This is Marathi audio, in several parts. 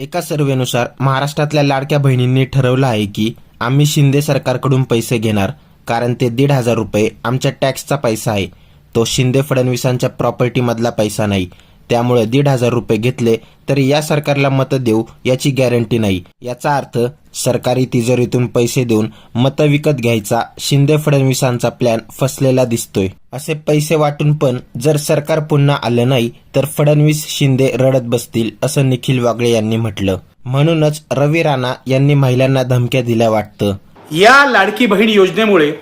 एका सर्वेनुसार महाराष्ट्रातल्या लाडक्या बहिणींनी ठरवलं आहे की आम्ही शिंदे सरकारकडून पैसे घेणार कारण ते दीड हजार रुपये आमच्या टॅक्सचा पैसा आहे. तो शिंदे फडणवीसांच्या प्रॉपर्टीमधला पैसा नाही त्यामुळे दीड हजार रुपये घेतले तरी या सरकारला मतं देऊ याची गॅरंटी नाही. याचा अर्थ सरकारी तिजोरीतून पैसे देऊन मतं विकत घ्यायचा शिंदे फडणवीसांचा प्लॅन फसलेला दिसतोय. असे पैसे वाटून पण जर सरकार पुन्हा आलं नाही तर फडणवीस शिंदे रडत बसतील असं निखिल वागळे यांनी म्हटलं. म्हणूनच रवी राणा यांनी महिलांना धमक्या दिल्या वाटतं. या लाडकी बहीण योजनेमुळे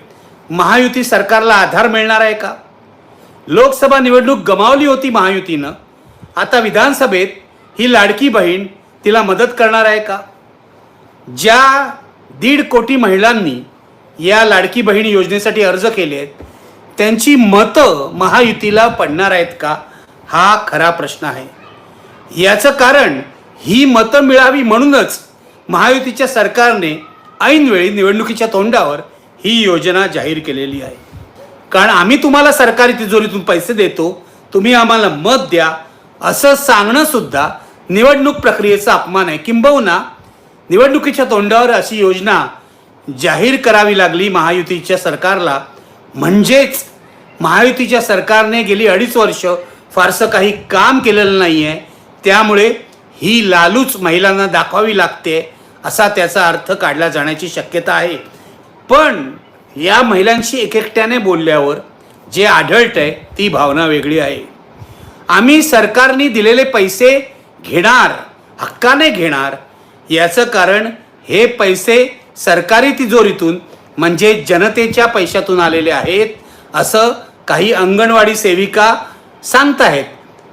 महायुती सरकारला आधार मिळणार आहे का? लोकसभा निवडणूक गमावली होती महायुतीनं. आता विधानसभेत ही लाडकी बहीण तिला मदत करणार आहे का? ज्या दीड कोटी महिलांनी या लाडकी बहीण योजनेसाठी अर्ज केले आहेत त्यांची मतं महायुतीला पडणार आहेत का? हा खरा प्रश्न आहे. याचं कारण ही मतं मिळावी म्हणूनच महायुतीच्या सरकारने ऐनवेळी निवडणुकीच्या तोंडावर ही योजना जाहीर केलेली आहे. कारण आम्ही तुम्हाला सरकारी तिजोरीतून पैसे देतो तुम्ही आम्हाला मत द्या असं सांगणं सुद्धा निवडणूक प्रक्रियेचा अपमान आहे. किंबहुना निवडणुकीच्या तोंडावर अशी योजना जाहीर करावी लागली महायुतीच्या सरकारला. म्हणजेच महायुतीच्या सरकारने गेली अडीच वर्ष फारसं काही काम केलेलं नाही आहे त्यामुळे ही लालूच महिलांना दाखवावी लागते असा त्याचा अर्थ काढला जाण्याची शक्यता आहे. पण या महिलांशी एकेकट्याने बोलल्यावर जे आढळत आहे ती भावना वेगळी आहे. आम्ही सरकारने दिलेले पैसे घेणार हक्काने घेणार. याचं कारण हे पैसे सरकारी तिजोरीतून म्हणजे जनतेच्या पैशातून आलेले आहेत असं काही अंगणवाडी सेविका सांगताहेत.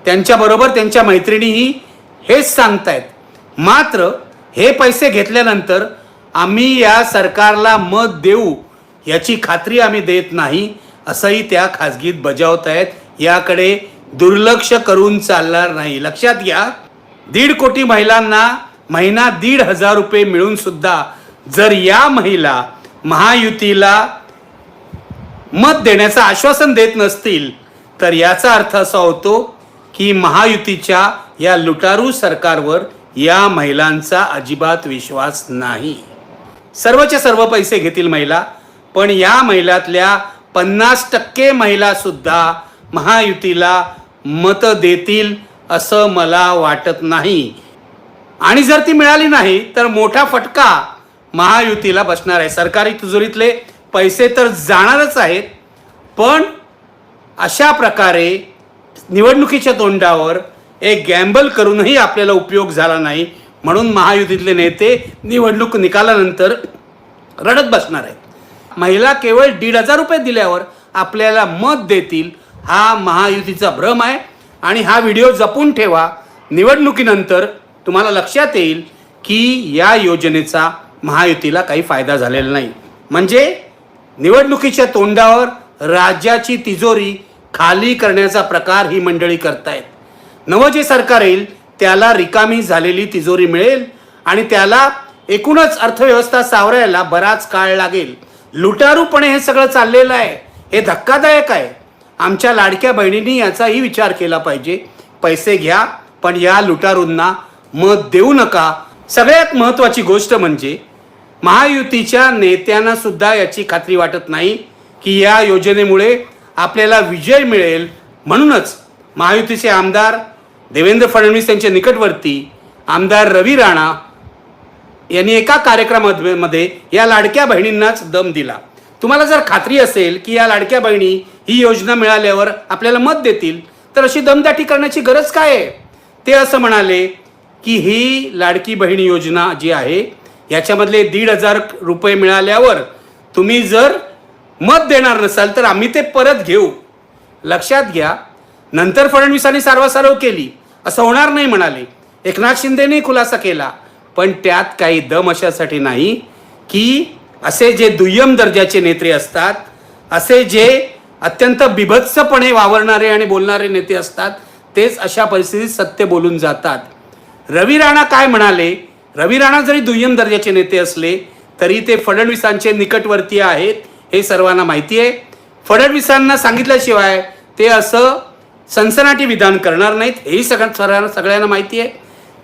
त्यांच्याबरोबर त्यांच्या मैत्रिणीही हेच सांगतायत मात्र हे पैसे घेतल्यानंतर आम्ही या सरकारला मत देऊ याची खात्री आम्ही देत नाही असंही त्या खाजगीत बजावत आहेत याकडे दुर्लक्ष करून चालणार नाही. लक्षात घ्या दीड कोटी महिलांना महिना दीड हजार रुपये मिळून सुद्धा जर या महिला महायुतीला मत देण्याचं आश्वासन देत नसतील तर याचा अर्थ असा होतो की महायुतीच्या या लुटारू सरकारवर या महिलांचा अजिबात विश्वास नाही. सर्वच्या सर्व पैसे घेतील महिला पण या महिलातल्या पन्नास टक्के महिलासुद्धा महायुतीला मत देतील असं मला वाटत नाही. आणि जर ती मिळाली नाही तर मोठा फटका महायुतीला बसणार आहे. सरकारी तिजोरीतले पैसे तर जाणारच आहेत पण अशा प्रकारे निवडणुकीच्या तोंडावर एक गॅम्बल करूनही आपल्याला उपयोग झाला नाही. म्हणून महायुतीतले नेते निवडणूक निकालानंतर रडत बसणार आहेत. महिला केवळ दीड हजार रुपये दिल्यावर आपल्याला मत देतील हा महायुतीचा भ्रम आहे. आणि हा व्हिडिओ जपून ठेवा. निवडणुकीनंतर तुम्हाला लक्षात येईल की या योजनेचा महायुतीला काही फायदा झालेला नाही. म्हणजे निवडणुकीच्या तोंडावर राज्याची तिजोरी खाली करण्याचा प्रकार ही मंडळी करतायत. नवं जे सरकार येईल त्याला रिकामी झालेली तिजोरी मिळेल आणि त्याला एकूणच अर्थव्यवस्था सावरायला बराच काळ लागेल. लुटारूपणे हे सगळं चाललेलं आहे. हे धक्कादायक आहे. आमच्या लाडक्या बहिणींनी याचाही विचार केला पाहिजे. पैसे घ्या पण या लुटारूंना मत देऊ नका. सगळ्यात महत्त्वाची गोष्ट म्हणजे महायुतीच्या नेत्यांना सुद्धा याची खात्री वाटत नाही की या योजनेमुळे आपल्याला विजय मिळेल. म्हणूनच महायुतीचे आमदार देवेंद्र फडणवीस यांचे निकटवर्ती आमदार रवी राणा यांनी एका कार्यक्रमामध्ये मध्ये या लाडक्या बहिणींनाच दम दिला. तुम्हाला जर खात्री असेल की या लाडक्या बहिणी ही योजना मिळाल्यावर आपल्याला मत देतील तर अशी दमदाटी करण्याची गरज काय आहे? ते असं म्हणाले की ही लाडकी बहीण योजना जी आहे याच्यामधले दीड हजार रुपये मिळाल्यावर तुम्ही जर मत देणार नसाल तर आम्ही ते परत घेऊ. लक्षात घ्या नंतर फडणवीसांनी सारवासारव केली. असं होणार नाही म्हणाले. एकनाथ शिंदेने खुलासा केला. पण त्यात काही दम अशासाठी नाही की असे जे दुय्यम दर्जाचे नेते असतात असे जे अत्यंत बिभत्सपणे वावरणारे आणि बोलणारे नेते असतात तेच अशा परिस्थितीत सत्य बोलून जातात. रवी राणा काय म्हणाले? रवी राणा जरी दुय्यम दर्जाचे नेते असले तरी ते फडणवीसांचे निकटवर्तीय आहेत हे सर्वांना माहिती आहे. फडणवीसांना सांगितल्याशिवाय ते असं सनसनाटी विधान करणार नाहीत हेही सगळ्या सर्वांना सगळ्यांना माहिती आहे.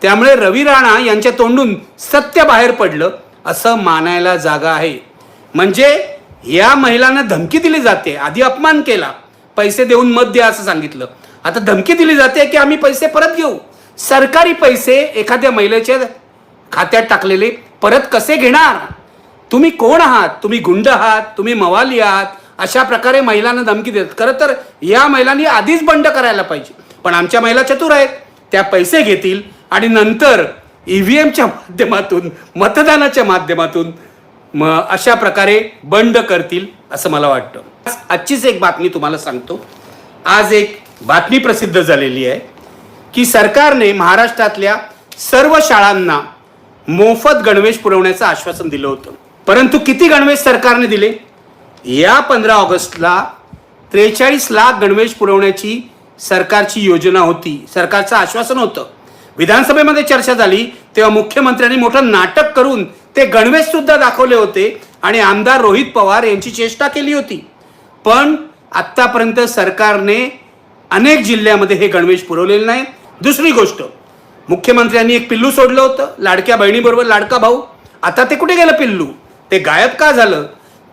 त्यामुळे रवी राणा यांच्या तोंडून सत्य बाहेर पडलं. असं मानायला जागा आहे. म्हणजे या महिलांना धमकी दिली जाते. आधी अपमान केला. पैसे देऊन मत द्या असं सांगितलं. आता धमकी दिली जाते की आम्ही पैसे परत घेऊ. सरकारी पैसे एखाद्या महिलेच्या खात्यात टाकलेले परत कसे घेणार? तुम्ही कोण आहात? तुम्ही गुंड आहात? तुम्ही मवाली आहात? अशा प्रकारे महिलांना धमकी देतात. खरं तर या महिलांनी आधीच बंड करायला पाहिजे. पण आमच्या महिला चतुर आहेत. त्या पैसे घेतील आणि नंतर ईव्हीएमच्या माध्यमातून मतदानाच्या माध्यमातून म अशा प्रकारे बंड करतील असं मला वाटतं. आजचीच एक बातमी तुम्हाला सांगतो. आज एक बातमी प्रसिद्ध झालेली आहे की सरकारने महाराष्ट्रातल्या सर्व शाळांना मोफत गणवेश पुरवण्याचं आश्वासन दिलं होतं. परंतु किती गणवेश सरकारने दिले? या पंधरा ऑगस्टला त्रेचाळीस लाख गणवेश पुरवण्याची सरकारची योजना होती सरकारचं आश्वासन होतं. विधानसभेमध्ये चर्चा झाली तेव्हा मुख्यमंत्र्यांनी मोठं नाटक करून ते गणवेश सुद्धा दाखवले होते आणि आमदार रोहित पवार यांची चेष्टा केली होती. पण आत्तापर्यंत सरकारने अनेक जिल्ह्यामध्ये हे गणवेश पुरवलेले नाही. दुसरी गोष्ट मुख्यमंत्र्यांनी एक पिल्लू सोडलं होतं लाडक्या बहिणीबरोबर लाडका भाऊ. आता ते कुठे गेलं पिल्लू? ते गायब का झालं?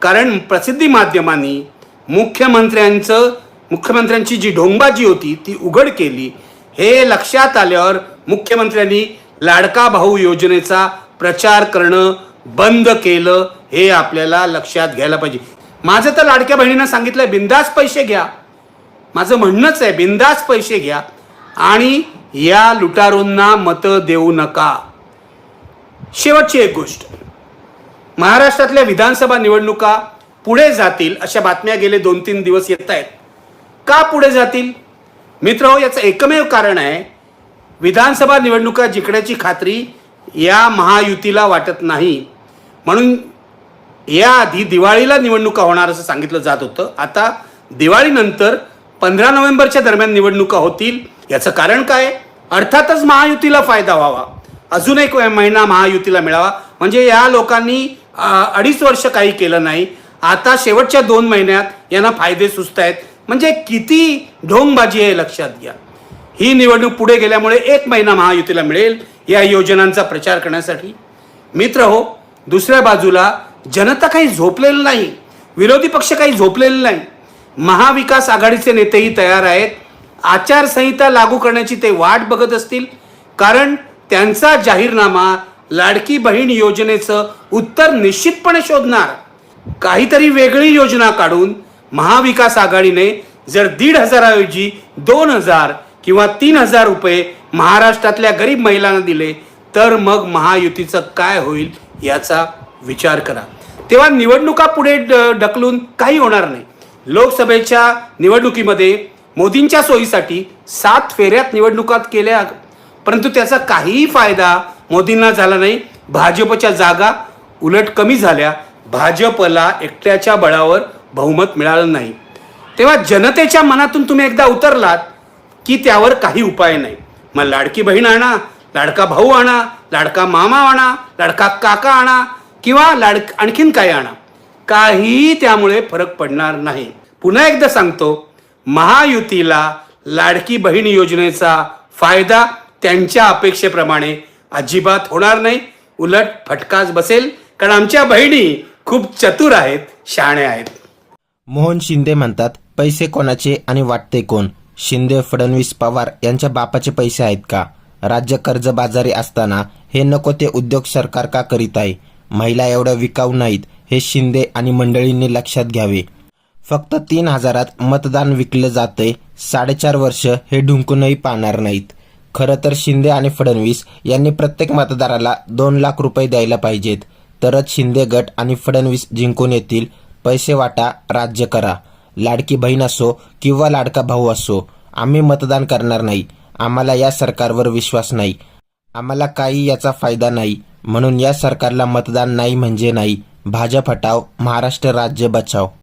कारण प्रसिद्धी माध्यमांनी मुख्यमंत्र्यांचं मुख्यमंत्र्यांची जी ढोंगबाजी होती ती उघड केली. हे लक्षात आल्यावर मुख्यमंत्र्यांनी लाडका भाऊ योजनेचा प्रचार करणं बंद केलं हे आपल्याला लक्षात घ्यायला पाहिजे. माझं तर लाडक्या बहिणीनं सांगितलंय बिंदास पैसे घ्या. माझं म्हणणंच आहे बिंदास पैसे घ्या आणि या लुटारूंना मतं देऊ नका. शेवटची एक गोष्ट. महाराष्ट्रातल्या विधानसभा निवडणुका पुढे जातील अशा बातम्या गेले दोन तीन दिवस येत आहेत. का पुढे जातील? मित्र हो याचं एकमेव कारण आहे विधानसभा निवडणुका जिंकण्याची खात्री या महायुतीला वाटत नाही. म्हणून याआधी दिवाळीला निवडणुका होणार असं सांगितलं जात होतं. आता दिवाळीनंतर पंधरा नोव्हेंबरच्या दरम्यान निवडणुका होतील. याचं कारण काय? अर्थातच महायुतीला फायदा व्हावा. अजून एक महिना महायुतीला मिळावा. म्हणजे या लोकांनी अडीच वर्ष काही केलं नाही. आता शेवटच्या दोन महिन्यात यांना फायदे सुचत आहेत म्हणजे किती ढोंगबाजी आहे लक्षात घ्या. ही निवडणूक पुढे गेल्यामुळे एक महिना महायुतीला मिळेल या योजनांचा प्रचार करण्यासाठी. मित्र हो दुसऱ्या बाजूला जनता काही झोपलेलं नाही विरोधी पक्ष काही झोपलेले नाही. महाविकास आघाडीचे नेतेही तयार आहेत. आचारसंहिता लागू करण्याची ते वाट बघत असतील. कारण त्यांचा जाहीरनामा लाडकी बहीण योजनेचं उत्तर निश्चितपणे शोधणार. काहीतरी वेगळी योजना काढून महाविकास आघाडीने जर दीड हजाराऐवजी दोन हजार किंवा तीन हजार रुपये महाराष्ट्रातल्या गरीब महिलांना दिले तर मग महायुतीचं काय होईल याचा विचार करा. तेव्हा निवडणुका पुढे ड- ढकलून काही होणार नाही. लोकसभेच्या निवडणुकीमध्ये मोदींच्या सोयीसाठी सात फेऱ्यात निवडणुकात केल्या. परंतु त्याचा काहीही फायदा मोदींना झाला नाही. भाजपच्या जागा उलट कमी झाल्या. भाजपला एकट्याच्या बळावर बहुमत मिळालं नाही. तेव्हा जनतेच्या मनातून तुम्ही एकदा उतरलात की त्यावर काही उपाय नाही. मग लाडकी बहीण आणा लाडका भाऊ आणा लाडका मामा आणा लाडका काका आणा किंवा लाड आणखीन काय आणा. काही त्यामुळे फरक पडणार नाही. पुन्हा एकदा सांगतो महायुतीला लाडकी बहीण योजनेचा फायदा त्यांच्या अपेक्षेप्रमाणे अजिबात होणार नाही. उलट फटकाच बसेल कारण आमच्या बहिणी खूप चतुर आहेत शहाण्या आहेत. मोहन शिंदे म्हणतात पैसे कोणाचे आणि वाटते कोण? शिंदे फडणवीस पवार यांच्या बापाचे पैसे आहेत का? राज्य कर्जबाजारी असताना हे नको ते उद्योग सरकार का करीत आहे? महिला एवढ्या विकाऊ नाहीत हे शिंदे आणि मंडळींनी लक्षात घ्यावे. फक्त तीन हजारात मतदान विकलं जातंय साडेचार वर्ष हे ढुंकूनही पाहणार नाहीत. खरं तर शिंदे आणि फडणवीस यांनी प्रत्येक मतदाराला दोन लाख रुपये द्यायला पाहिजेत. तरच शिंदे गट आणि फडणवीस जिंकून येतील. पैसे वाटा राज्य करा. लाडकी बहीण असो किंवा लाडका भाऊ असो आम्ही मतदान करणार नाही. आम्हाला या सरकारवर विश्वास नाही. आम्हाला काही याचा फायदा नाही. म्हणून या सरकारला मतदान नाही म्हणजे नाही. भाजप हटाव महाराष्ट्र राज्य बचाव.